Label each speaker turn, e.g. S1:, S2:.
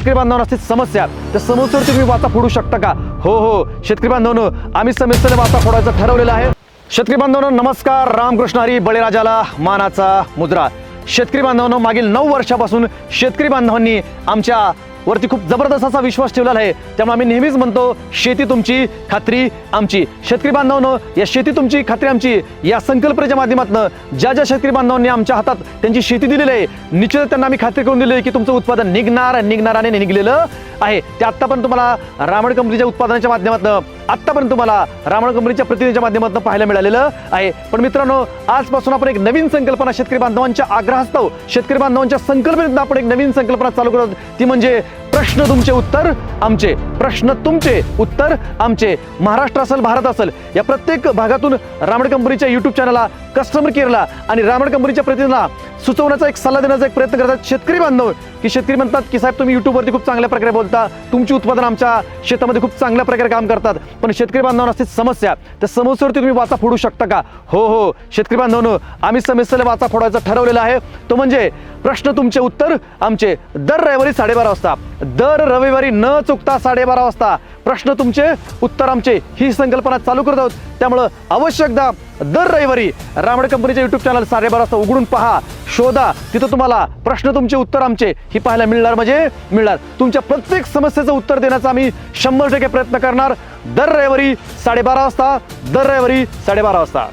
S1: शेतकरी बांधवांना समस्या त्या समस्येवर तुम्ही वाचा फोडू शकता का? हो हो. शेतकरी बांधवांनो आम्ही समस्येने वाचा फोडायचं ठरवलेलं आहे. शेतकरी बांधवांनो नमस्कार. रामकृष्ण हरी बळीराजाला मानाचा मुद्रा. शेतकरी बांधवांनो मागील नऊ वर्षापासून शेतकरी बांधवांनी आमच्या वरती खूप जबरदस्त असा विश्वास ठेवलेला आहे. त्यामुळे आम्ही नेहमीच म्हणतो शेती तुमची खात्री आमची. शेतकरी बांधवांनो या शेती तुमची खात्री आमची. या संकल्पनेच्या माध्यमातून ज्या ज्या शेतकरी बांधवांनी आमच्या हातात त्यांची शेती दिलेली आहे निश्चित त्यांना आम्ही खात्री करून दिली आहे की तुमचं उत्पादन निघणार निघणार आणि निघलेलं आहे. ते आत्तापर्यंत तुम्हाला रामण कंपनीच्या उत्पादनाच्या माध्यमातून आत्तापर्यंत तुम्हाला रामण कंपनीच्या प्रतिनिधीच्या माध्यमातून पाहायला मिळालेलं आहे. पण मित्रांनो आजपासून आपण एक नवीन संकल्पना शेतकरी बांधवांच्या आग्रहास्तव शेतकरी बांधवांच्या संकल्पनेतून आपण एक नवीन संकल्पना चालू करत ती म्हणजे प्रश्न तुमचे उत्तर आमचे प्रश्न तुमचे उत्तर आमचे महाराष्ट्र असेल भारत असेल. या प्रत्येक भागातून रामण कंपनीच्या युट्यूब चॅनलला कस्टमर केअरला आणि रामण कंपनीच्या प्रतिनिधीला सुचवण्याचा एक सल्ला देण्याचा एक प्रयत्न करतात शेतकरी बांधव. की शेतकरी म्हणतात की साहेब तुम्ही युट्यूबवरती खूप चांगल्या प्रकारे बोलता. तुमची उत्पादन आमच्या शेतामध्ये खूप चांगल्या प्रकारे काम करतात. पण शेतकरी बांधवांना असते समस्या. त्या समस्येवरती तुम्ही वाचा फोडू शकता का? हो हो. शेतकरी बांधवांनो आम्ही समस्येला वाचा फोडायचं ठरवलेलं आहे. तो म्हणजे प्रश्न तुमचे उत्तर आमचे दर रविवारी साडेबारा वाजता. दर रविवारी न चुकता साडेबारा वाजता. प्रश्न तुमचे उत्तर आमचे ही संकल्पना चालू करत आहोत. त्यामुळं आवश्यकदा दर रविवारी रामड कंपनीच्या युट्यूब चॅनल साडेबारा वाजता उघडून पहा शोधा. तिथं तुम्हाला प्रश्न तुमचे उत्तर आमचे ही पाहायला मिळणार म्हणजे मिळणार. तुमच्या प्रत्येक समस्येचं उत्तर देण्याचा आम्ही शंभर टक्के प्रयत्न करणार. दर रविवारी साडेबारा वाजता दर रविवारी साडेबारा वाजता.